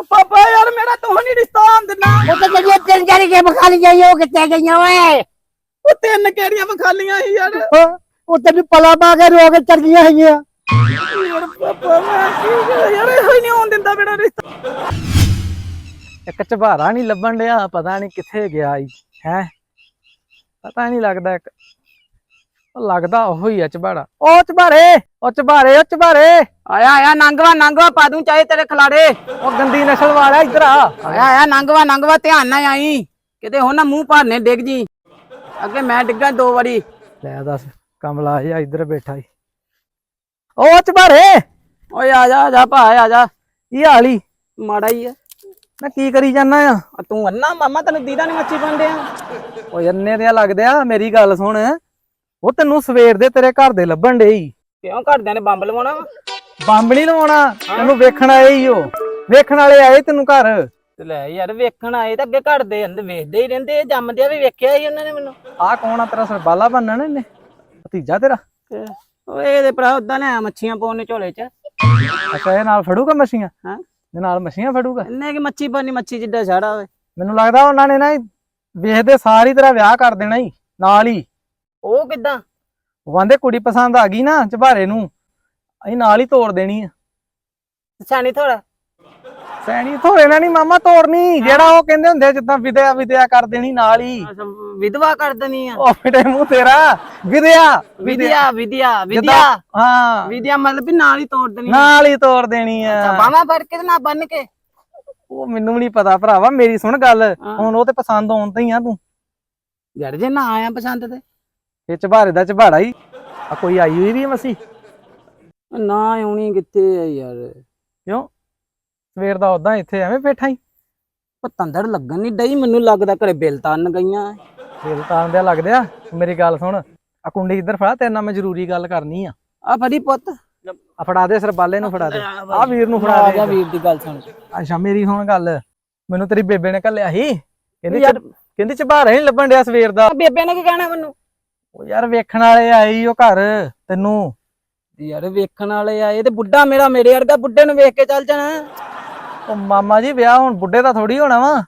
ਉਹ ਪਾਪਾ ਯਾਰ ਮੇਰਾ ਤੂੰ ਨਹੀਂ ਰਿਸ਼ਤਾ ਆਨ ਦਿੰਦਾ ਉਹ ਤਾਂ ਜਿਹੜੀ ਤਿੰਨ ਚਾਰ ਕੇ ਬਖਾਲੀ ਜਾਈ ਉਹ ਕਿੱਥੇ ਗਈਆਂ ਓਏ? ਉਹ ਤਿੰਨ ਕਿਹੜੀਆਂ ਵਿਖਾਲੀਆਂ ਸੀ ਯਾਰ? ਹਾਂ, ਉਹ ਤੈਨੂੰ ਪਲਾ ਪਾ ਕੇ ਰੋ ਕੇ ਚੜ ਗਈਆਂ ਹੈਗੀਆਂ ਯਾਰ ਪਾਪਾ ਮੈਂ ਕੀ ਕਰਾਂ? ਯਾਰ ਇਹੋ ਹੀ ਨਹੀਂ ਆਉਣ ਦਿੰਦਾ ਮੇਰਾ ਰਿਸ਼ਤਾ। ਇੱਕ ਝਬਾਰਾ ਨਹੀਂ ਲੱਭਣ ਡਿਆ ਪਤਾ ਨਹੀਂ ਕਿੱਥੇ ਗਿਆ ਈ ਹੈ? ਪਤਾ ਨਹੀਂ ਲੱਗਦਾ ਇੱਕ ਲੱਗਦਾ ਉਹੋ ਹੀ ਆ ਝਬਾਰਾ ਉਹ ਝਬਾਰੇ ਉਹ ਝਬਾਰੇ ਉਹ ਝਬਾਰੇ ਆਇਆ ਆਇਆ ਨੰਗਵਾ ਨੰਗਵਾ ਪਾ ਦੂੰ ਚਾਹੇ ਤੇਰੇ ਖਿਲਾੜੇ। ਉਹ ਗੰਦੀ ਨਸਲ ਵਾਲਾ ਇੱਧਰ ਆ। ਆਇਆ ਆਇਆ ਨੰਗਵਾ ਨੰਗਵਾ ਧਿਆਨ ਨਾਲ ਆਈ। ਕਿਤੇ ਹੁਣ ਨਾ ਮੂੰਹ ਭਰਨੇ ਡਿੱਗ ਜੀ। ਅੱਗੇ ਮੈਂ ਡਿੱਗਾ ਦੋ ਵਾਰੀ। ਲੈ ਦੱਸ ਕਮਲਾ ਜਿਹਾ ਇੱਧਰ ਬੈਠਾ ਈ। ਉਹ ਝਬਾਰੇ ਓਏ ਆ ਜਾ ਆ ਜਾ ਭਾ ਆ ਜਾ। ਇਹ ਹਾਲੀ ਮਾੜਾ ਹੀ ਆ। ਮੈਂ ਕੀ ਕਰੀ ਜਾਨਾ ਆ? ਆ ਤੂੰ ਅੰਨਾ ਮਾਮਾ ਤੈਨੂੰ ਦੀਦਾ ਨਹੀਂ ਮੱਛੀ ਪਾਉਂਦੇ ਆ। ਉਹ ਅੰਨੇ ਦੇ ਲੱਗਦੇ ਆ ਮੇਰੀ ਗੱਲ ਸੁਣ। ਉਹ ਤੈਨੂੰ ਸਵੇਰ ਦੇ ਤੇਰੇ ਘਰ ਦੇ ਲੱਭਣ ਡੇ ਈ ਕਿਉਂ ਘਰਦਿਆਂ ਨੇ ਬੰਬ ਲਵਾਉਣਾ ਵਾ? ਬੰਬ ਨਹੀਂ ਲਵਾਉਣਾ? ਤੈਨੂੰ ਵੇਖਣ ਆਏ ਈ ਉਹ। ਵੇਖਣ ਵਾਲੇ ਆਏ ਤੈਨੂੰ ਘਰ। ਤੇ ਲੈ ਯਾਰ ਵੇਖਣ ਆਏ ਤਾਂ ਅੱਗੇ ਘਰ ਦੇ ਅੰਦਰ ਵੇਖਦੇ ਹੀ ਰਹਿੰਦੇ ਆ, ਜੰਮਦੇ ਆ ਵੀ ਵੇਖਿਆ ਹੀ ਉਹਨਾਂ ਨੇ ਮੈਨੂੰ। ਆ ਕੌਣ ਆ ਤੇਰਾ ਸਰਬਾਲਾ ਬੰਨਣ ਇਹਨੇ? ਭਤੀਜਾ ਤੇਰਾ? ਤੇ ਓਏ ਇਹਦੇ ਭਰਾ ਉਦਾਂ ਨੇ ਮੱਛੀਆਂ ਪਾਉਣ ਨੇ ਝੋਲੇ 'ਚ। ਅੱਛਾ ਇਹ ਨਾਲ ਫੜੂਗਾ ਮੱਛੀਆਂ? ਹਾਂ। ਇਹ ਨਾਲ ਮੱਛੀਆਂ ਫੜੂਗਾ? ਇੰਨੇ ਕਿ ਮੱਛੀ ਪਾਣੀ ਮੱਛੀ ਜਿੱਡਾ ਛਾੜਾ ਓਏ ਮੈਨੂੰ ਲੱਗਦਾ ਉਹਨਾਂ ਨੇ ਨਾ ਵੇਖਦੇ ਸਾਰੀ ਤੇਰਾ ਵਿਆਹ ਕਰ ਦੇਣਾ ਹੀ ਨਾਲ ਹੀ। ਉਹ ਕਿਦਾਂ? ਉਹ ਕਹਿੰਦੇ ਕੁੜੀ ਪਸੰਦ ਆ ਗਈ ਨਾ ਝਬਾਰੇ ਨੂੰ। ਅਸੀਂ ਨਾਲ ਹੀ ਤੋੜ ਦੇਣੀ ਆ। ਸਾਨੀ ਥੋੜਾ? ਸੈਣੀ ਥੋੜੇ ਨਾ ਨਹੀਂ ਮਾਮਾ ਤੋੜਨੀ। ਜਿਹੜਾ ਉਹ ਕਹਿੰਦੇ ਹੁੰਦੇ ਆ ਜਿੱਦਾਂ ਵਿਦਿਆ ਵਿਦਿਆ ਕਰ ਦੇਣੀ ਨਾਲ ਹੀ। ਵਿਧਵਾ ਕਰ ਦੇਣੀ ਆ। ਉਹ ਫਿਟੇ ਮੂੰਹ ਤੇਰਾ। ਵਿਦਿਆ ਵਿਦਿਆ ਵਿਦਿਆ। ਵਿਦਿਆ ਜਿੱਦਾਂ- ਹਾਂ। ਵਿਦਿਆ ਮਤਲਬ ਵੀ ਨਾਲ ਹੀ ਤੋੜ ਦੇਣੀ ਨਾਲ ਹੀ ਤੋੜ ਦੇਣੀ ਆ। ਬਾਵਾ ਫੜ ਕੇ ਤੇ ਨਾ ਬੰਨ ਕੇ। ਉਹ ਮੈਨੂੰ ਵੀ ਨਹੀਂ ਪਤਾ ਭਰਾਵਾ ਮੇਰੀ ਸੁਣ ਗੱਲ। ਹੁਣ ਉਹ ਤੇ ਪਸੰਦ ਆਉਣ ਤੇ ਹੀ ਆ ਤੂੰ। ਯਾਰ ਜੇ ਨਾ ਆਇਆ ਪਸੰਦ ਤੇ। ਇਹ ਝਬਾਰੇ ਦਾ ਝਬਾੜਾ ਹੀ। ਆ ਕੋਈ ਆਈ ਹੋਈ ਵੀ ਮਸੀ? ਨਾ ਆਉਣੀ ਕਿੱਥੇ ਆ ਯਾਰ। ਕਿਉਂ? ਸਵੇਰ ਦਾ ਉਦਾਂ ਇੱਥੇ ਐਵੇਂ ਬੈਠਾ ਹੀ। ਪਤੰਦਰ ਲੱਗਣ ਨਹੀਂ ਡਈ ਮੈਨੂੰ ਲੱਗਦਾ ਘਰੇ ਬਿੱਲ ਤਾਰਨ ਗਈਆਂ। ਦਿਲ ਤਾਂ ਆਂਦਿਆ ਲੱਗਦੇ ਆ ਮੇਰੀ ਗੱਲ ਸੁਣ ਆ ਕੁੰਡੀ ਇੱਧਰ ਫੜਾ ਤੇਰੇ ਨਾਲ ਮੈਂ ਜ਼ਰੂਰੀ ਗੱਲ ਕਰਨੀ ਆ। ਆ ਫੜੀ ਪੁੱਤ। ਆ ਫੜਾ ਦੇ ਸਰਬਾਲੇ ਨੂੰ ਫੜਾ ਦੇ। ਆ ਵੀਰ ਨੂੰ ਫੜਾ ਆ ਦੇ ਵੀਰ ਦੀ ਗੱਲ ਸੁਣ। ਅੱਛਾ ਮੇਰੀ ਹੁਣ ਗੱਲ ਮੈਨੂੰ ਤੇਰੀ ਬੇਬੇ ਨੇ ਘੱਲਿਆ ਸੀ। ਕਹਿੰਦੀ ਯਾਰ ਕਹਿੰਦੀ ਝਬਾਰਾ ਨਹੀਂ ਲੱਭਣ ਡਿਆ ਸਵੇਰ ਦਾ। ਬੇਬੇ ਨੇ ਕੀ ਕਹਿਣਾ ਮੈਨੂੰ? ਉਹ ਯਾਰ ਵੇਖਣ ਵਾਲੇ ਆਏ ਈ ਉਹ ਘਰ ਤੈਨੂੰ। ਯਾਰ ਵੇਖਣ ਵਾਲੇ ਆਏ ਤੇ ਬੁੱਢਾ ਮੇਰਾ ਮੇਰੇ ਵਰਗਾ ਬੁੱਢੇ ਨੂੰ ਵੇਖ ਕੇ ਚੱਲ ਜਾਣਾ। ਉਹ ਮਾਮਾ ਜੀ ਵਿਆਹ ਹੁਣ ਬੁੱਢੇ ਦਾ ਥੋੜੀ ਹੋਣਾ ਵਾ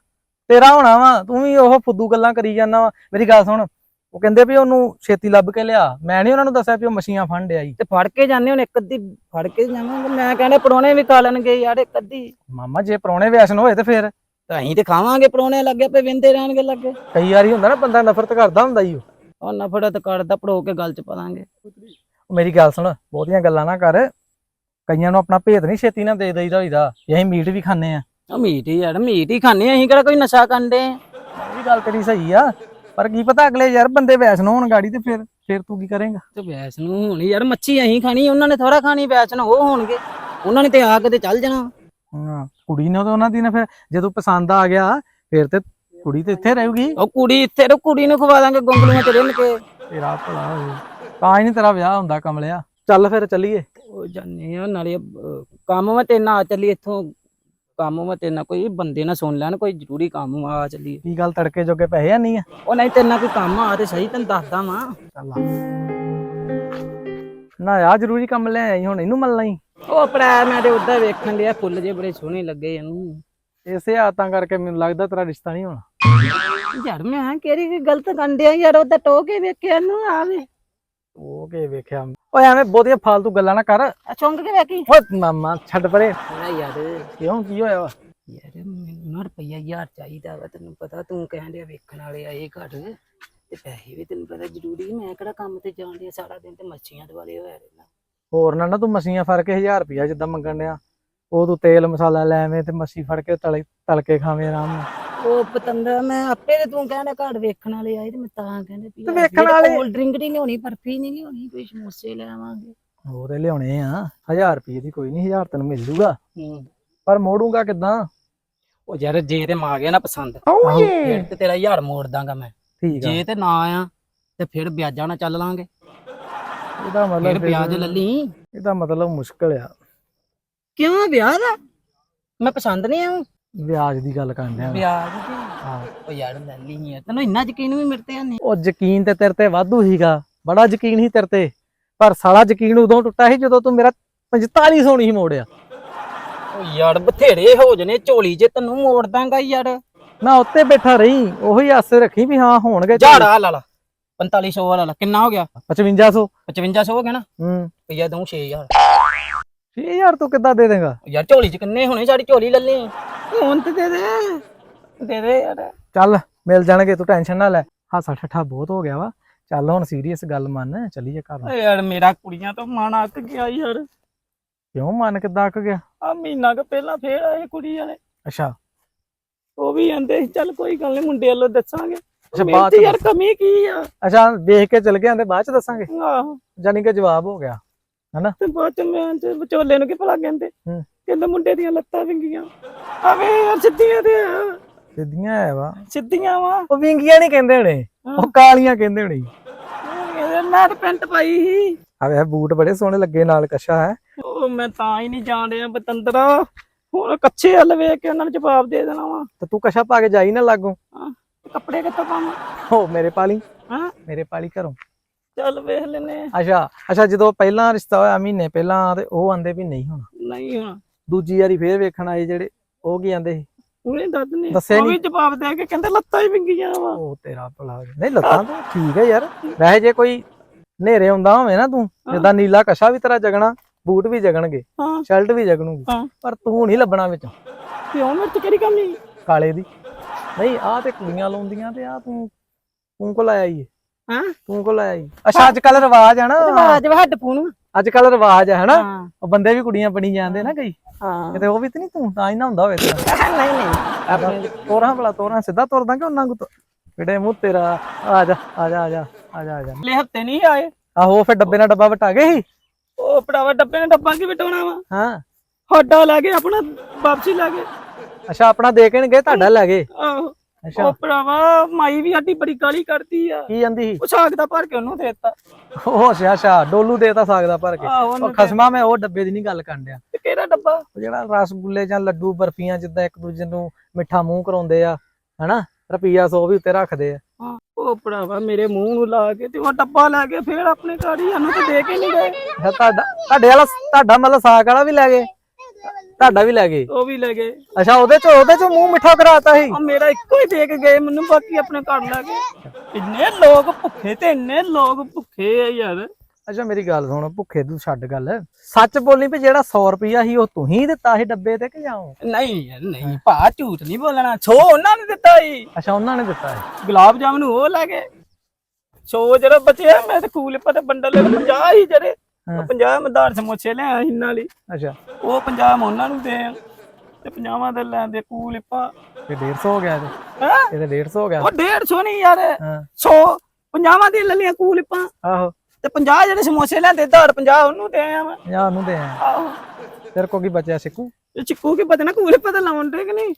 ਤੇਰਾ ਹੋਣਾ ਵਾ ਤੂੰ ਵੀ ਉਹ ਫੁੱਦੂ ਗੱਲਾਂ ਕਰੀ ਜਾਂਦਾ ਵਾ। ਮੇਰੀ ਗੱਲ ਸੁਣ ਉਹ ਕਹਿੰਦੇ ਵੀ ਉਹਨੂੰ ਛੇਤੀ ਲੱਭ ਕੇ ਲਿਆ। ਮੈਂ ਨਹੀਂ ਉਹਨਾਂ ਨੂੰ ਦੱਸਿਆ ਵੀ ਉਹ ਮਛੀਆਂ ਫੰਡ ਆਈ ਤੇ ਫੜ ਕੇ ਜਾਂਦੇ ਹੁਣ ਇੱਕ ਅੱਧੀ ਫੜ ਕੇ ਜਾਵਾਂਗੇ ਮੈਂ ਕਹਿੰਦਾ ਪਰੋਣੇ ਵੀ ਖਾ ਲੈਣਗੇ ਯਾਰ ਇੱਕ ਅੱਧੀ। ਮਾਮਾ ਜੇ ਪਰੌਣੇ ਵਿਆਸਨ ਹੋਏ ਤੇ ਫਿਰ। ਤਾਂ ਅਸੀਂ ਤੇ ਖਾਵਾਂਗੇ ਪਰੋਣੇ ਲੱਗੇ ਪਏ ਵਿੰਦੇ ਰਹਿਣਗੇ ਲੱਗੇ। ਕਈ ਵਾਰੀ ਹੁੰਦਾ ਨਾ ਬੰਦਾ ਨਫ਼ਰਤ ਕਰਦਾ ਹੁੰਦਾ ਈ ਉਹ ਉਹ ਨਫੜਤ ਕਰਦਾ ਪੜੋ ਕੇ ਗੱਲ ਚ ਪਾਵਾਂਗੇ ਉਹ ਮੇਰੀ ਗੱਲ ਸੁਣ ਬਹੁਤੀਆਂ ਗੱਲਾਂ ਨਾ ਕਰ। ਕਈਆਂ ਨੂੰ ਆਪਣਾ ਭੇਦ ਨਹੀਂ ਛੇਤੀ ਨਾ ਦੇ ਦੇਈਦਾ ਹੋਈਦਾ। ਵੀ ਅਸੀਂ ਮੀਟ ਵੀ ਖਾਂਦੇ ਆ ਉਹ ਮੀਟ ਹੀ ਯਾਰ ਮੀਟ ਹੀ ਖਾਣੇ ਅਸੀਂ ਕਿਹੜਾ ਕੋਈ ਨਸ਼ਾ ਕਰਦੇ ਆਂ? ਇਹ ਗੱਲ ਤੇਰੀ ਸਹੀ ਆ ਪਰ ਕੀ ਪਤਾ ਅਗਲੇ ਯਾਰ ਬੰਦੇ ਵੈਸਨ ਹੋਣ ਗਾੜੀ ਤੇ ਫਿਰ ਫਿਰ ਤੂੰ ਕੀ ਕਰੇਂਗਾ? ਤੇ ਵੈਸ ਨੂੰ ਹੁਣ ਯਾਰ ਮੱਛੀ ਅਸੀਂ ਖਾਣੀ ਉਹਨਾਂ ਨੇ ਥੋੜਾ ਖਾਣੀ ਵੈਸ ਨੂੰ ਉਹ ਹੋਣਗੇ। ਉਹਨਾਂ ਨੇ ਤੇ ਆ ਕੇ ਤੇ ਚੱਲ ਜਾਣਾ। ਹਾਂ ਕੁੜੀ ਨੇ ਤਾਂ ਉਹਨਾਂ ਦੀ ਨੇ ਫਿਰ ਜਦੋਂ ਪਸੰਦ ਆ ਗਿਆ ਫਿਰ ਤੇ ਕੁੜੀ ਤੇ ਇੱਥੇ ਰਹੂਗੀ? ਉਹ ਕੁੜੀ ਇੱਥੇ ਰੋ ਕੁੜੀ ਨੂੰ ਖਵਾ ਦਾਂਗੇ ਗੋਂਗਲੂਆਂ ਚ ਰਿੰਨ ਕੇ ਤੇਰਾ ਭਲਾ ਹੋਵੇ ਤਾਂ ਹੀ ਨਹੀਂ ਤੇਰਾ ਵਿਆਹ ਹੁੰਦਾ ਕਮਲਿਆ। ਚੱਲ ਫਿਰ ਚੱਲੀਏ। ਉਹ ਜਾਨੇ ਆ ਨਾਲੇ ਅਹ, ਕੰਮ ਵਾ ਤੇ ਨਾ ਚੱਲੀ ਇੱਥੋਂ। ਕੰਮ ਵਾ ਤੇ ਨਾ ਕੋਈ ਬੰਦੇ ਨਾ ਸੁਣ ਲੈਣ ਕੋਈ ਜ਼ਰੂਰੀ ਕੰਮ ਆ ਚੱਲੀ ਕੀ ਗੱਲ ਤੜਕੇ ਜੋਗੇ ਪੈਸੇ ਨਹੀਂ ਆ? ਉਹ ਨਹੀਂ ਤੇ ਨਾ ਕੋਈ ਕੰਮ ਆ ਤੇ ਸਹੀ ਤੈਨੂੰ ਦੱਸਦਾ ਵਾਂ। ਚੱਲ ਨਾ ਆ ਜ਼ਰੂਰੀ ਕੰਮ ਲੈ ਆਈ ਹੁਣ ਇਹਨੂੰ ਮਿਲਣਾ ਹੀ। ਉਹ ਭਰਾ ਮੈਂ ਤੇ ਉੱਧਰ ਵੇਖਣ ਡਿਆ ਫੁੱਲ ਜੇ ਬੜੇ ਸੋਹਣੇ ਲੱਗੇ ਇਹਨੂੰ। ਇਸੇ ਆਤਾਂ ਕਰਕੇ ਮੈਨੂੰ ਲੱਗਦਾ ਤੇਰਾ ਰਿਸ਼ਤਾ ਨਹੀਂ ਹੋਣਾ। ਯਾਰ ਮੈਂ ਕਿਹੜੀ ਕੋਈ ਗਲਤ ਗੰਡਿਆ ਯਾਰ ਉਹਦਾ ਟੋ ਕੇ ਵੇਖਿਆ ਇਹਨੂੰ ਆਵੇ। ਉਹ ਕੇ ਵੇਖਿਆ। ਓਏ ਐਵੇਂ ਬਹੁਤੀਆਂ ਫਾਲਤੂ ਗੱਲਾਂ ਨਾ ਕਰ। ਆ ਚੁੰਗ ਕੇ ਵੇਖੀ। ਓਏ ਮਾਮਾ ਛੱਡ ਪਰੇ। ਨਾ ਯਾਰ। ਕਿਉਂ ਕੀ ਹੋਇਆ ਯਾਰ ਮੈਨੂੰ ਨਾ ਰੁਪਈਆ ਯਾਰ ਚਾਹੀਦਾ ਵਾ ਤੈਨੂੰ ਪਤਾ ਤੂੰ ਕਹਿਣ ਡਿਆ ਵੇਖਣ ਵਾਲੇ ਆਏ ਘਰ। ਤੇ ਪੈਸੇ ਵੀ ਤੈਨੂੰ ਪਤਾ ਜ਼ਰੂਰੀ ਮੈਂ ਕਿਹੜਾ ਕੰਮ ਤੇ ਜਾਣ ਡਿਆ ਸਾਰਾ ਦਿਨ ਤੇ ਮੱਛੀਆਂ ਦੁਆਲੇ ਹੋਇਆ ਰਹਿਣਾ ਹੋਰ ਨਾ ਨਾ ਤੂੰ ਮਸੀਆਂ ਫੜ ਕੇ 1000 ਰੁਪਿਆ ਜਿੱਦਾਂ ਮੰਗਣ ਡਿਆ। ਉਹ ਤੂੰ ਤੇਲ ਮਸਾਲਾ ਲੈ ਐਵੇਂ ਤੇ ਮੱਛੀ ਫੜ ਕੇ ਤਲੇ ਤਲ ਕੇ ਖਾਵੇਂ ਆਰਾਮ ਨਾਲ। ਉਹ ਪਤੰਦਰ ਮੈਂ ਆਪੇ ਤੇ ਤੂੰ ਕਹਿੰਦਾ ਘਰ ਵੇਖਣ ਵਾਲੇ ਆਏ ਤੇ ਮੈਂ ਤਾਂ ਕਹਿੰਦੇ ਵੀ ਤੇ ਵੇਖਣ ਵਾਲੇ- ਕੋਲਡ ਡਰਿੰਕ ਨਹੀਂ ਲਿਆਉਣੀ ਬਰਫੀ ਨਹੀਂ ਲਿਆਉਣੀ ਕੋਈ ਸਮੋਸੇ ਲੈ ਆਵਾਂਗੇ ਉਹ ਤੇ ਲਿਆਉਣੇ ਆ 1000 ਰੁਪਏ ਦੀ ਕੋਈ ਨਹੀਂ 1000 ਤੈਨੂੰ ਮਿਲ ਜੂਗਾ। ਹੂੰ। ਪਰ ਮੋੜੂਗਾ ਕਿੱਦਾਂ? ਉਹ ਯਾਰ ਜੇ ਤੇ ਮਾ ਗਿਆ ਨਾ ਪਸੰਦ ਫਿਰ ਤੇ ਤੇਰਾ ਹਜ਼ਾਰ ਮੋੜ ਦਾਂਗਾ ਮੈਂ। ਠੀਕ ਆ। ਜੇ ਤੇ ਨਾ ਆਇਆ ਤੇ ਫਿਰ ਵਿਆਜਾਂ ਨਾਲ ਚੱਲ ਲਾਂਗੇ। ਇਹਦਾ ਫਿਰ ਮਤਲਬ ਵਿਆਜ ਲੱਲੀ। ਇਹਦਾ ਮਤਲਬ ਮੁਸ਼ਕਲ ਆ। ਕਿਉਂ ਵਿਆਹ ਦਾ? ਮੈਂ ਪਸੰਦ ਨਹੀਂ ਆਉਂ ਵਿਆਜ ਦੀ ਗੱਲ ਕਰਨ ਡਿਆ ਮੈਂ। ਵਿਆਜ ਦੀ? ਹਾਂ। ਉਹ ਯਾਰ ਲੱਲੀ ਆ। ਤੈਨੂੰ ਇੰਨਾ ਯਕੀਨ ਵੀ ਮੇਰੇ ਤੇ ਨਹੀਂ? ਉਹ ਯਕੀਨ ਤੇ ਤੇਰੇ ਤੇ ਵਾਧੂ ਹੀਗਾ ਬੜਾ ਯਕੀਨ ਹੀ ਤੇਰੇ ਤੇ। ਪਰ ਸਾਲਾ ਯਕੀਨ ਉਦੋਂ ਟੁੱਟਾ ਸੀ ਜਦੋਂ ਤੂੰ ਮੇਰਾ 45 ਸੋਣੀ ਹੀ ਮੋੜਿਆ। ਉਹ ਯਾਰ ਬਥੇਰੇ ਹੋ ਜਨੇ ਝੋਲੀ 'ਚ ਤੈਨੂੰ ਮੋੜ ਦਾਂਗਾ ਯਾਰ। ਨਾ ਉੱਤੇ ਬੈਠਾ ਰਹੀ ਉਹੀ ਆਸੇ ਰੱਖੀ ਵੀ ਹਾਂ ਹੋਣਗੇ ਝਾੜਾ ਲਾ ਲਾ। 4500 ਵਾਲਾ ਲਾ। ਕਿੰਨਾ ਹੋ ਗਿਆ? 5500 5500 ਹੋ ਗਿਆ ਨਾ? ਹੂੰ। ਭਈਆ ਦਊਂ 6000 ਇਹ ਯਾਰ ਤੂੰ ਕਿੱਦਾਂ ਦੇ ਦੇਗਾ? ਯਾਰ ਝੋਲੀ 'ਚ ਕਿੰਨੇ ਹੋਣੇ ਸਾਡੀ ਝੋਲੀ ਲੱਲੀ। ਹੁਣ ਤੇ ਦੇ ਦੇ। ਦੇ ਦੇ ਯਾਰ। ਚੱਲ ਮਿਲ ਜਾਣਗੇ ਤੂੰ ਟੈਨਸ਼ਨ ਨਾ ਲੈ। ਹਾਸਾ ਠੱਠਾ ਬਹੁਤ ਹੋ ਗਿਆ ਵਾ। ਚੱਲ ਹੁਣ ਸੀਰੀਅਸ ਗੱਲ ਮੰਨ ਚੱਲੀਏ ਘਰ ਨੂੰ। ਯਾਰ ਮੇਰਾ ਕੁੜੀਆਂ ਤੋਂ ਮਨ ਅੱਕ ਗਿਆ ਯਾਰ। ਕਿਉਂ ਮਨ ਕਿੱਦਾਂ ਅੱਕ ਗਿਆ? ਆ ਮਹੀਨਾ ਕੁ ਪਹਿਲਾਂ ਫੇਰ ਆਏ ਕੁੜੀ ਵਾਲੇ। ਅੱਛਾ। ਉਹ ਵੀ ਆਂਦੇ ਸੀ, ਚੱਲ ਕੋਈ ਗੱਲ ਨਹੀਂ ਮੁੰਡੇ ਵੱਲੋਂ ਦੱਸਾਂਗੇ। ਅੱਛਾ ਬਾਅਦ ਯਾਰ ਕਮੀ ਕੀ ਆ? ਅੱਛਾ ਵੇਖ ਕੇ ਚਲ ਗਿਆ ਤੇ ਬਾਅਦ ਚ ਦੱਸਾਂਗੇ। ਆਹੋ। ਜਾਨੀ ਕਿ ਜਵਾਬ ਹੋ ਗਿਆ। ਤੇ ਬਾਅਦ ਚ ਮੈਂ ਤੇ ਵਿਚੋਲੇ ਨੂੰ ਕੀ ਭਲਾ ਕਹਿੰਦੇ। ਕਹਿੰਦੇ ਮੁੰਡੇ ਦੀਆਂ ਲੱਤਾਂ ਵਿੰਗੀਆਂ। ਆਵੇ ਯਾਰ ਸਿੱਧੀਆਂ ਤੇ ਆ, ਸਿੱਧੀਆਂ ਹੈ ਵਾ। ਸਿੱਧੀਆਂ ਵਾ। ਉਹ ਵਿੰਗੀਆਂ ਨਹੀਂ ਕਹਿੰਦੇ ਹੋਣੇ ਉਹ ਕਾਲੀਆਂ ਕਹਿੰਦੇ ਹੋਣੇ। ਮੈਂ ਤਾਂ ਪੈਂਟ ਪਾਈ ਸੀ। ਇਹ ਬੂਟ ਬੜੇ ਸੋਹਣੇ ਲੱਗੇ ਨਾਲ ਕਸ਼ਾ ਹੈ। ਉਹ ਮੈਂ ਤਾਂ ਹੀ ਨਹੀਂ ਜਾਣ ਰਿਹਾ ਬਤੰਦਰਾ। ਹੁਣ ਕੱਚੇ ਹੱਲ ਵੇਖ ਕੇ ਉਹਨਾਂ ਨੂੰ ਜਵਾਬ ਦੇ ਦੇਣਾ ਵਾ। ਤੇ ਤੂੰ ਕਸ਼ਾ ਪਾ ਕੇ ਜਾਈ ਨਾ ਲਾਗੋ। ਹਾਂ, ਕੱਪੜੇ ਕਿੱਥੋਂ ਪਾਵਾਂ? ਹੋ ਮੇਰੇ ਪਾਲੀ। ਹਾਂ। ਮੇਰੇ ਪਾਲੀ ਘਰੋਂ। ਚੱਲ ਵੇਖ ਲੈਨੇ ਅੱਛਾ ਅੱਛਾ ਜਦੋਂ ਪਹਿਲਾਂ ਰਿਸ਼ਤਾ ਹੋਇਆ ਮਹੀਨੇ ਪਹਿਲਾਂ ਤੇ ਉਹ ਆਂਦੇ ਵੀ ਨਹੀਂ ਹੋਣਾ। ਨਹੀਂ ਹੁਣ। ਦੂਜੀ ਵਾਰੀ ਫੇਰ ਵੇਖਣ ਆਏ ਜਿਹੜੇ ਉਹ ਕੀ ਆਂਦੇ ਸੀ? ਉਹਨੇ ਦੱਸ ਨੇ ਦੱਸਿਆ ਉਹ ਵੀ। ਜਵਾਬ ਦੇ ਕੇ ਕਹਿੰਦੇ ਲੱਤਾਂ ਹੀ ਵਿੰਗੀਆਂ ਵਾ। ਉਹ ਤੇਰਾ ਭਲਾ ਹੋ। ਨਹੀਂ ਲੱਤਾਂ ਤਾਂ ਠੀਕ ਹੈ ਯਾਰ। ਵੈਸੇ ਜੇ ਕੋਈ ਨੇਰੇ ਹੁੰਦਾ ਹੋਵੇ ਨਾ ਤੂੰ ਜਿੱਦਾਂ ਨੀਲਾ ਕਸ਼ਾ ਵੀ ਤੇਰਾ ਜਗਣਾ ਬੂਟ ਵੀ ਜਗਣਗੇ ਹਾਂ। ਸ਼ਰਟ ਵੀ ਜਗਣੂਗੀ। ਹਾਂ। ਪਰ ਤੂੰ ਨਹੀਂ ਲੱਭਣਾ ਵਿੱਚ। ਕਿਉਂ ਮੇਰੇ ਚ ਕਿਹੜੀ ਕਮੀ? ਕਾਲੇ ਦੀ। ਨਹੀਂ ਆਹ ਤੇ ਕੁੜੀਆਂ ਲਾਉਂਦੀਆਂ ਤੇ ਆ ਤੂੰ ਤੂੰ ਕੋ ਲਾਇਆ ਈ ਹਾਂ? ਤੂੰ ਕੋ ਲਾਇਆ ਈ ਅੱਛਾ ਅੱਜ ਕੱਲ ਰਿਵਾਜ ਆ ਨਾ। ਆਵਾਜ਼ ਹੱਡ ਪੂਣ ਅੱਜ ਕੱਲ ਰਿਵਾਜ ਆ ਹਨਾ? ਹਾਂ। ਉਹ ਬੰਦੇ ਵੀ ਕੁੜੀਆਂ ਬਣੀ ਜਾਂਦੇ ਨਾ ਕਈ। ਹਾਂ। ਕਿਤੇ ਉਹ ਵੀ ਤੇ ਨਹੀਂ ਤੂੰ ਤਾਂ ਹੀ ਨਾ ਹੁੰਦਾ ਹੋਵੇ ਤੇਰਾ। ਨਹੀਂ ਨਹੀਂ। ਤੋਰਾਂ ਭਲਾ ਤੋਰਾਂ ਸਿੱਧਾ ਤੁਰਦਾ ਕਿ ਉਹਨਾਂ ਕੋ ਕਿਹੜੇ ਮੂੰਹ ਤੇਰਾ? ਆ ਜਾ ਆ ਜਾ ਆ ਜਾ ਆ ਜਾ ਆ ਜਾ। ਲੈ ਹਫ਼ਤੇ ਨਹੀਂ ਆਏ। ਆਹੋ ਫਿਰ ਡੱਬੇ ਨਾਲ ਡੱਬਾ ਵਟਾ ਗਏ ਸੀ? ਉਹ ਪੜਾਵਾ ਡੱਬੇ ਨੇ ਡੱਬਾ ਕੀ ਵਟਾਉਣਾ ਵਾ? ਹਾਂ। ਹੱਡਾ ਲੈ ਕੇ ਆਪਣਾ ਵਾਪਸੀ ਲੈ ਕੇ ਅੱਛਾ ਆਪਣਾ ਦੇ ਕੇ ਨੀ ਗਏ ਤੁਹਾਡਾ ਲੈ ਗਏ? ਆਹੋ। ਅੱਛਾ। ਉਹ ਭਰਾਵਾ ਮਾਈ ਵੀ ਸਾਡੀ ਬੜੀ ਕਾਲੀ ਕਰਦੀ ਆ। ਕੀ ਜਾਂਦੀ ਸੀ? ਉਹ ਸਾਗ ਦਾ ਭਰ ਕੇ ਉਹਨੂੰ ਦੇ ਦਿੱਤਾ। ਉਹ ਅੱਛਾ ਅੱਛਾ ਡੋਲੂ ਦੇਤਾ ਸਕਦਾ ਭਰ ਕੇ। ਉਹ ਖਸਮਾ ਮੈਂ ਉਹ ਡੱਬੇ ਦੀ ਨਹੀਂ ਗੱਲ ਕਰਨ ਡਿਆ। ਤੇ ਕਿਹੜਾ ਡੱਬਾ? ਜਿਹੜਾ ਰਸਗੁੱਲੇ ਜਾਂ ਲੱਡੂ ਬਰਫੀਆਂ ਜਿੱਦਾਂ ਇੱਕ ਦੂਜੇ ਨੂੰ ਮਿੱਠਾ ਮੂੰਹ ਕਰਾਉਂਦੇ ਆ ਹਨਾ? ਰੁਪਈਆ 100 ਵੀ ਉੱਤੇ ਰੱਖਦੇ ਆ। ਉਹ ਭਰਾਵਾ ਮੇਰੇ ਮੂੰਹ ਨੂੰ ਲਾ ਕੇ ਤੇ ਉਹ ਡੱਬਾ ਲੈ ਕੇ ਫੇਰ ਆਪਣੇ ਘਰ ਹੀ ਸਾਨੂੰ ਤੇ ਦੇ ਕੇ ਨਹੀਂ ਗਏ। ਤੁਹਾਡਾ ਤੁਹਾਡੇ ਵਾਲਾ ਤੁਹਾਡਾ ਮਤਲਬ ਸਾਗ ਵਾਲਾ ਵੀ ਲੈ ਗਏ? ਤੁਹਾਡਾ ਵੀ ਲੈ ਗਏ। ਉਹ ਵੀ ਲੈ ਗਏ। ਅੱਛਾ ਉਹਦੇ ਚ ਉਹਦੇ ਚ ਮੂੰਹ ਮਿੱਠਾ ਕਰਾਤਾ ਸੀ? ਆ ਮੇਰਾ ਇੱਕੋ ਹੀ ਦੇ ਕੇ ਗਏ ਮੈਨੂੰ ਬਾਕੀ ਆਪਣੇ ਘਰ ਲੈ ਗਏ। ਇੰਨੇ ਲੋਕ ਭੁੱਖੇ ਤੇ ਇੰਨੇ ਲੋਕ ਭੁੱਖੇ ਆ ਯਾਰ। ਅੱਛਾ ਮੇਰੀ ਗੱਲ ਸੁਣ ਭੁੱਖੇ ਤੂੰ ਛੱਡ ਗੱਲ। ਸੱਚ ਬੋਲੀ ਵੀ ਜਿਹੜਾ 100 ਰੁਪਈਆ ਸੀ ਉਹ ਤੂੰ ਹੀ ਦਿੱਤਾ ਸੀ ਡੱਬੇ ਤੇ ਕਿ ਜਾਉ ਨਹੀਂ ਯਾਰ ਨਹੀਂ ਭਾ ਝੂਠ ਨਹੀਂ ਬੋਲਣਾ। ਛੋ ਉਹਨਾਂ ਨੇ ਦਿੱਤਾ ਹੀ ਅੱਛਾ ਉਹਨਾਂ ਨੇ ਦਿੱਤਾ ਸੀ? ਗੁਲਾਬ ਜਾਮਨ ਉਹ ਲੈ ਗਏ। ਛੋ ਜਿਹੜਾ ਬਚਿਆ ਮੈਂ ਤੇ ਕੂਲ ਪਾ ਤੇ ਬੰਡਲ ਲੈ 50 ਹੀ ਜਿਹੜੇ। 50 ਮਦਾਰ ਸਮੋਸੇ ਲਿਆ ਇਹਨਾਂ ਲਈ। ਅੱਛਾ। ਉਹ 50 ਮੈਂ ਉਹਨਾਂ ਨੂੰ ਦੇ ਤੇ 50 ਦੇ ਲੈਂਦੇ ਕੂਲ ਪਾ ਇਹ 150 ਹੋ ਗਿਆ ਤੇ। ਇਹ ਤੇ 150 ਹੋ ਗਿਆ। ਉਹ 150 ਨਹੀਂ ਯਾਰ। ਹਾਂ। 100 50 ਦੀ ਲੈ ਲਿਆ ਕੂਲ ਪਾ ਆਹੋ। ਤੇ 50 ਜਿਹੜੇ ਸਮੋਸੇ ਲੈਂਦੇ ਧਾੜ 50 ਉਹਨੂੰ ਦੇ ਆ ਮੈਂ। ਯਾ ਉਹਨੂੰ ਦੇ ਆ ਆਹੋ। ਤੇਰੇ ਕੋ ਕੀ ਬਚਿਆ ਸਿੱਕੂ? ਇਹ ਚਿੱਕੂ ਕੀ ਪਤਾ ਨਾ ਕੂਲ ਪਾ ਤਾਂ ਲਾਉਣ ਦੇ ਕਿ ਨਹੀਂ?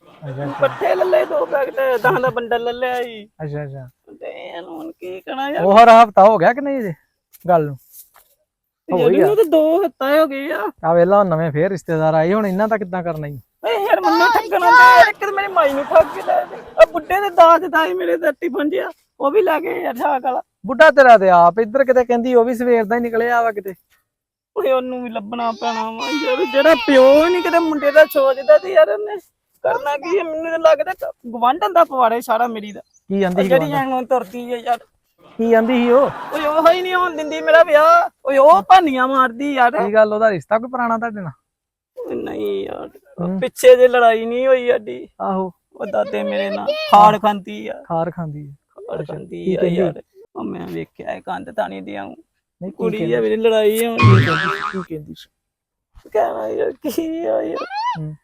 ਪੱਠੇ ਲੈ ਲਏ ਦੋ ਪੈਕਟ ਦਹਾਂ ਦਾ ਬੰਡਲ ਲੈ ਲਿਆ ਜੀ ਅੱਛਾ ਅੱਛਾ। ਤੇ ਇਹਨੂੰ ਕੀ ਕਹਣਾ ਯਾਰ? ਉਹ ਹਰ ਹਫਤਾ ਹੋ ਗਿਆ ਕਿ ਨਹੀਂ ਜੇ ਗੱਲ ਨੂੰ? ਹੋ ਹੀ ਇਹਨੂੰ ਤਾਂ ਦੋ ਹੱਤਾ ਹੋ ਗਏ ਆ। ਆ ਵੇਲਾ ਹੁਣ ਨਵੇਂ ਫੇਰ ਰਿਸ਼ਤੇਦਾਰ ਆਏ ਹੁਣ ਇਹਨਾਂ ਦਾ ਕਿੱਦਾਂ ਕਰਨਾ ਈ? ਏ ਯਾਰ ਮੈਨੂੰ ਠੱਗਣਾ ਤੇ ਇੱਕ ਤਾਂ ਮੇਰੀ ਮਾਈ ਨੂੰ ਠੱਗ ਕੇ ਲੈ ਆ ਬੁੱਢੇ ਦੇ ਦਾਜ ਦਾ ਹੀ ਮੇਰੇ ਦਾ ਟਿਫਨ ਜਿਆ ਉਹ ਵੀ ਲੈ ਗਏ ਯਾਰ ਵਾਲਾ। ਬੁੱਢਾ ਤੇਰਾ ਤੇ ਆਪ ਇੱਧਰ ਕਿਤੇ ਕਹਿੰਦੀ ਉਹ ਵੀ ਸਵੇਰ ਦਾ ਹੀ ਨਿਕਲਿਆ ਵਾ ਕਿਤੇ। ਓਏ ਉਹਨੂੰ ਵੀ ਲੱਭਣਾ ਪੈਣਾ ਵਾ ਯਾਰ ਜਿਹੜਾ ਪਿਓ ਨਹੀਂ ਕਿਤੇ ਮੁੰਡੇ ਦਾ ਸੋਚਦਾ ਤੇ ਯਾਰ ਉਹਨੇ ਕਰਨਾ ਕੀ ਹੈ ਮੈਨੂੰ ਤਾਂ ਲੱਗਦਾ ਗਵਾਂਢਣ ਦਾ ਪਵਾੜੇ ਸਾਰਾ ਮੇਰੀ ਦਾ। ਕੀ ਜਾਂਦੀ ਸੀ ਜਿਹੜੀ ਐਨੂੰ ਤੁਰਦੀ ਹੈ ਯਾਰ। ਕੀ ਜਾਂਦੀ ਸੀ ਉਹ? ਓਏ ਉਹ ਹੀ ਨਹੀਂ ਹੋਣ ਦਿੰਦੀ ਮੇਰਾ ਵਿਆਹ। ਓਏ ਉਹ ਭਾਨੀਆਂ ਮਾਰਦੀ ਯਾਰ। ਕੀ ਗੱਲ ਉਹਦਾ ਰਿਸ਼ਤਾ ਕੋਈ ਪੁਰਾਣਾ ਤੁਹਾਡੇ ਨਾਲ? ਨਹੀਂ ਯਾਰ ਪਿੱਛੇ ਜੇ ਲੜਾਈ ਨਹੀਂ ਹੋਈ ਸਾਡੀ। ਆਹੋ। ਉਹ ਦਾਦੇ ਮੇਰੇ ਨਾਲ। ਖਾੜ ਖਾਂਦੀ ਆ। ਖਾਰ ਖਾਂਦੀ ਹੈ ਖਾੜ ਖਾਂਦੀ ਆ? ਯਾਰ। ਉਹ ਮੈਂ ਵੇਖਿਆ ਇਹ ਕੰਧ ਤਾਣੀ ਦਿਆਂ। ਨਹੀਂ ਕੀ ਕੁੜੀ ਕਹਿੰਦੀ ਆ ਮੇਰੀ ਲੜਾਈ ਹੋਣੀ ਕੀ ਕਹਿੰਦੀ ਕੀ ਕਹਿੰਦੀ ਸੀ? ਕਹਿਣਾ ਯਾਰ ਕੀ ਆ ਯਾਰ। ਹੂੰ।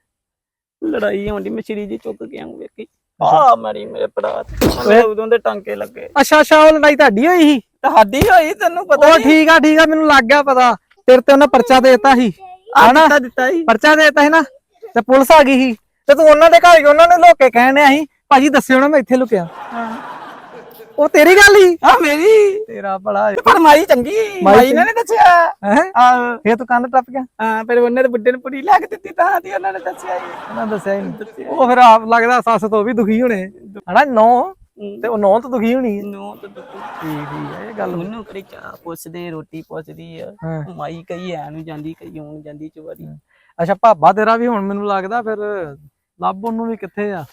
ਲੜਾਈ ਹੋਣੀ ਮੈਂ ਸ਼ਰੀ ਜੀ ਚੁੱਕ ਕੇ ਆਉਂ ਵੇਖੀ। ਆ ਮਰੀ ਮੇਰੇ ਭਰਾ ਤੇ। ਉਦੋਂ ਦੇ ਟਾਂਕੇ ਲੱਗੇ। ਅੱਛਾ ਅੱਛਾ ਉਹ ਲੜਾਈ ਤੁਹਾਡੀ ਹੋਈ ਸੀ? ਤੁਹਾਡੀ ਹੋਈ ਤੈਨੂੰ ਪਤਾ ਉਹ ਠੀਕ ਆ ਠੀਕ ਆ ਮੈਨੂੰ ਲੱਗ ਗਿਆ ਪਤਾ। ਤੇਰੇ ਤੇ ਉਹਨੇ ਪਰਚਾ ਦੇ ਦਿੱਤਾ ਸੀ। ਹਨਾ? ਦਿੱਤਾ ਦਿੱਤਾ ਹੀ। ਪਰਚਾ ਦੇ ਦਿੱਤਾ ਸੀ ਨਾ ਤੇ ਪੁਲਿਸ ਆ ਗਈ ਸੀ। ਤੇ ਤੂੰ ਉਹਨਾਂ ਦੇ ਘਰ ਗਿਆ ਉਹਨਾਂ ਨੇ ਲੋਕ ਕੇ ਕਹਿਣ ਡਿਆ ਸੀ। ਭਾਜੀ ਦੱਸਿਓ ਨਾ ਮੈਂ ਇੱਥੇ ਲੁਕਿਆ। ਹਾਂ। ਉਹ ਤੇਰੀ ਗੱਲ ਹੀ? ਆ ਮੇਰੀ। ਤੇਰਾ ਭਲਾ ਪਰ ਮਾਈ ਚੰਗੀ। ਮਾਈ ਨੇ ਦੱਸਿਆ। ਹੈ? ਆ। ਫੇਰ ਤੂੰ ਕੰਨ ਟੱਪ ਗਿਆ? ਹਾਂ ਫਿਰ ਉਹਨੇ ਤੇ ਬੁੱਢੇ ਨੂੰ ਪੁੜੀ ਲੈ ਕੇ ਦਿੱਤੀ ਤਾਂ ਦੀ ਉਹਨਾਂ ਨੇ ਦੱਸਿਆ ਹੀ। ਉਹਨਾਂ ਦੱਸਿਆ ਹੀ ਨਹੀਂ। ਉਹ ਫਿਰ ਆਪ ਲੱਗਦਾ ਸੱਸ ਤੋਂ ਵੀ ਦੁਖੀ ਹੋਣੇ। ਹਨਾ ਨੌ। ਤੇ ਉਹ ਨੌ ਤੋਂ ਦੁਖੀ ਹੋਣੀ। ਨੂੰ ਤਾਂ ਦੁੱਖ। ਠੀਕ ਹੈ ਇਹ ਗੱਲ। ਉਹਨੂੰ ਕਰੀ ਚਾਹ ਪੁੱਛਦੇ ਰੋਟੀ ਪੁੱਛਦੀ ਆ। ਮਾਈ ਕਈ ਐ ਨੂੰ ਜਾਂਦੀ ਕਈ ਆਉਣ ਜਾਂਦੀ ਚਵਾਰੀ। ਅੱਛਾ ਭਾਬਾ ਤੇਰਾ ਵੀ ਹੁਣ ਮੈਨੂੰ ਲੱਗਦਾ ਫਿਰ ਲੱਭ ਉਹਨੂੰ ਵੀ ਕਿੱਥੇ ਆ?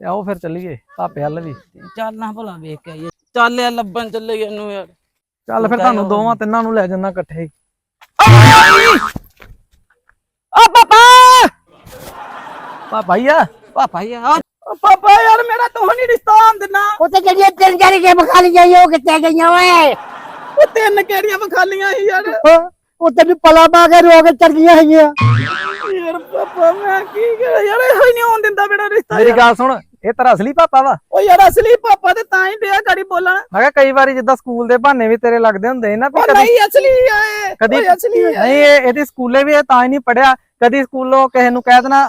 ਤੇ ਆਓ ਫਿਰ ਚੱਲੀਏ ਭਾਪੇ ਵੱਲ ਵੀ। ਚੱਲ ਨਾ ਭਲਾ ਵੇਖ ਕੇ ਆਈਏ। ਚੱਲ ਯਾਰ ਲੱਭਣ ਚੱਲੇ ਇਹਨੂੰ ਯਾਰ। ਚੱਲ ਫਿਰ ਤੁਹਾਨੂੰ ਦੋਵਾਂ ਤਿੰਨਾਂ ਨੂੰ ਲੈ ਜੰਨਾ ਇਕੱਠੇ ਹੀ। ਓ ਪਾਪਾ! ਭਾਪਾ ਹੀ ਆ? ਪਾਪਾ ਯਾਰ ਓ ਪਾਪਾ ਯਾਰ ਮੇਰਾ ਤੂੰ ਨਹੀਂ ਰਿਸ਼ਤਾ ਆਨ ਦਿਨਾ ਉਹ ਤੇ ਜਿਹੜੀਆਂ ਤਿੰਨ ਚਾਰ ਖਾਲੀ ਜਾਈ ਉਹ ਕਿੱਥੇ ਗਈਆਂ ਓਏ? ਉਹ ਤਿੰਨ ਕਿਹੜੀਆਂ ਵਿਖਾਲੀਆਂ ਸੀ ਯਾਰ? ਉਹ- ਤੈਨੂੰ ਪਲਾ ਪਾ ਕੇ ਰੋ ਕੇ ਚੜ ਗਈਆਂ ਹੈਗੀਆਂ ਪਾਪਾ ਮੈਂ ਕੀ ਕਰਾਂ? ਯਾਰ ਇਹੋ ਹੀ ਨਹੀਂ ਆਉਣ ਦਿੰਦਾ ਮੇਰਾ ਰਿਸ਼ਤਾ ਮੇਰੀ ਗੱਲ ਸੁਣ ਇਹ ਤੇਰਾ ਅਸਲੀ ਪਾਪਾ ਵਾ? ਓ ਯਾਰ ਅਸਲੀ ਪਾਪਾ ਤੇ ਤਾਂ ਹੀ ਡਿਆ ਗਾੜੀ ਬੋਲਣ। ਮੈਂ ਕਿਹਾ ਕਈ ਵਾਰੀ ਜਿੱਦਾਂ ਸਕੂਲ ਦੇ ਬਹਾਨੇ ਵੀ ਤੇਰੇ ਲੱਗਦੇ ਹੁੰਦੇ ਸੀ ਨਾ ਵੀ ਉਹ ਕਦੀ ਨਹੀਂ ਅਸਲੀ ਆ ਇਹ। ਕਦੀ ਓਏ ਅਸਲੀ ਆ ਨਹੀਂ ਇਹ ਇਹਦੀ ਸਕੂਲੇ ਵੀ ਇਹ ਤਾਂ ਹੀ ਨਹੀਂ ਪੜਿਆ। ਕਦੀ ਸਕੂਲੋਂ ਕਿਸੇ ਨੂੰ ਕਹਿ ਦੇਣਾ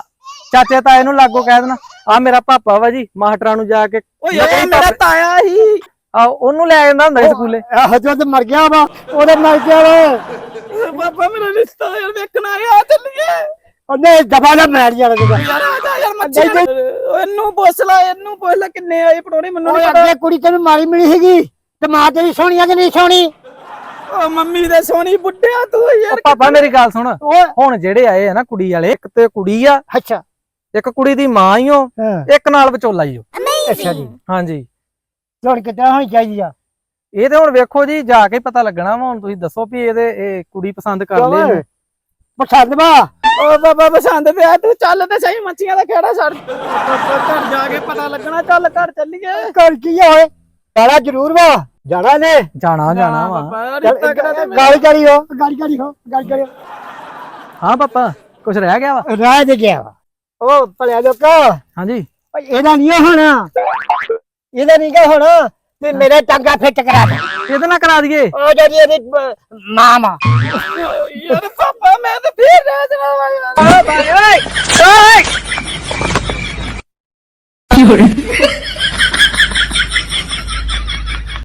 ਚਾਚੇ ਤਾਏ ਨੂੰ ਲਾਗੋ ਕਹਿ ਦੇਣਾ ਆ ਮੇਰਾ ਪਾਪਾ ਵਾ ਜੀ ਮਾਸਟਰਾਂ ਨੂੰ ਜਾ ਕੇ ਓ ਯਾਰ ਮੇਰਾ ਤਾਇਆ ਹੀ। ਆ ਉਹਨੂੰ ਲੈ ਜਾਂਦਾ ਹੁੰਦਾ ਸੀ ਸਕੂਲੇ। ਆਹ ਮਰ ਗਿਆ ਵਾ ਉਹਦੇ ਮਰ ਗਿਆ ਵਾ। ਪਾਪਾ ਮੇਰਾ ਰਿਸ਼ਤਾ ਯਾਰ ਵੇਖਣ ਆ ਰਿਹਾ ਚੱਲੀਏ। ਉਹਨੇ ਦਫਾ ਦਾ ਮੈਰ ਜਾਣਾ ਸੀਗਾ ਯਾਰ ਆ ਜਾ ਯਾਰ ਮੱਛੀ ਇਹਨੂੰ ਪੁੱਛ ਲੈ ਇਹਨੂੰ ਪੁੱਛ ਲੈ ਕਿੰਨੇ ਆਏ ਪੜੋਣੇ ਮੈਨੂੰ ਓਏ ਨਹੀਂ ਪਤਾ। ਅੱਗੇ ਕੁੜੀ ਤੈਨੂੰ ਮਾਰੀ ਮਿਲੀ ਸੀਗੀ। ਤੇ ਮਾਂ ਤੇਰੀ ਸੋਹਣੀ ਆ ਕਿ ਨਹੀਂ ਸੋਹਣੀ? ਓ ਮੰਮੀ ਦੇ ਸੋਹਣੀ ਬੁੱਢਿਆ ਤੂੰ ਯਾਰ। ਪਾਪਾ ਮੇਰੀ ਗੱਲ ਸੁਣ। ਓਏ। ਹੁਣ ਜਿਹੜੇ ਆਏ ਆ ਨਾ ਕੁੜੀ ਵਾਲੇ ਇੱਕ ਤੇ ਕੁੜੀ ਆ ਅੱਛਾ। ਇੱਕ ਕੁੜੀ ਦੀ ਮਾਂ ਹੀ ਓ ਹਾਂ। ਇੱਕ ਨਾਲ ਵਿਚੋਲਾ ਹੀ ਓ। ਅੱਛਾ ਜੀ। ਹਾਂਜੀ। ਹੁਣ ਕਿੱਦਾਂ ਹੋਣੀ ਚਾਹੀਦੀ ਆ? ਇਹ ਤੇ ਹੁਣ ਵੇਖੋ ਜੀ ਜਾ ਕੇ ਪਤਾ ਲੱਗਣਾ ਵਾ ਹੁਣ ਤੁਸੀਂ ਦੱਸੋ ਵੀ ਇਹਦੇ ਇਹ ਕੁੜੀ ਪਸੰਦ ਕਰ ਲਈ ਇਹਨੂੰ। ਪਸੰਦ ਵਾ। ਓ ਬਾਬਾ ਪਸੰਦ ਤੇ ਆ ਤੂੰ ਚੱਲ ਤੇ ਸਹੀ ਮੱਛੀਆਂ ਦਾ ਖੇੜਾ ਛੱਡ। ਘਰ ਜਾ ਕੇ ਪਤਾ ਲੱਗਣਾ ਚੱਲ ਘਰ ਚੱਲੀਏ। ਕਰ ਕੀ ਆ ਓਏ? ਜਾਣਾ ਜ਼ਰੂਰ ਵਾ ਜਾਣਾ ਨੇ ਜਾਣਾ ਜਾਣਾ ਵਾ। ਬਾਬਾ ਰਿਸ਼ਤਾ ਕਰਾ ਦੇ ਮੇਰਾ। ਗਾਲੀ ਕਰੀ ਹੋ ਗਾਲੀ ਕਰੀ ਹੋ ਗਾਲੀ ਕਰੀ ਹਾਂ ਪਾਪਾ ਕੁਝ ਰਹਿ ਗਿਆ ਵਾ? ਰਾਹ ਦੇ ਗਿਆ ਵਾ। ਉਹ ਭਲਿਆ ਲੋਕਾ ਹਾਂਜੀ। ਓਏ ਇਹਦਾ ਨਹੀਂ ਹੋਣਾ। ਇਹਦਾ ਨਹੀਂ ਗਾ ਹੋਣਾ। ਤੇ ਮੇਰੇ ਟਾਂਗਾ ਫਿੱਟ ਕਰਾ ਦੇ ਇਹਦੇ ਨਾਲ ਕਰਾ ਦਈਏ ਉਹ ਜਿਹੜੀ ਇਹਦੀ ਅਹ, ਮਾਂ ਵਾ ਯਾਰ ਪਾਪਾ ਮੈਂ ਤੇ ਫੇਰ ਰਹਿ ਜਾਣਾ ਵਾ ਯਾਰ ਓਏ ਓਏ ਓਏ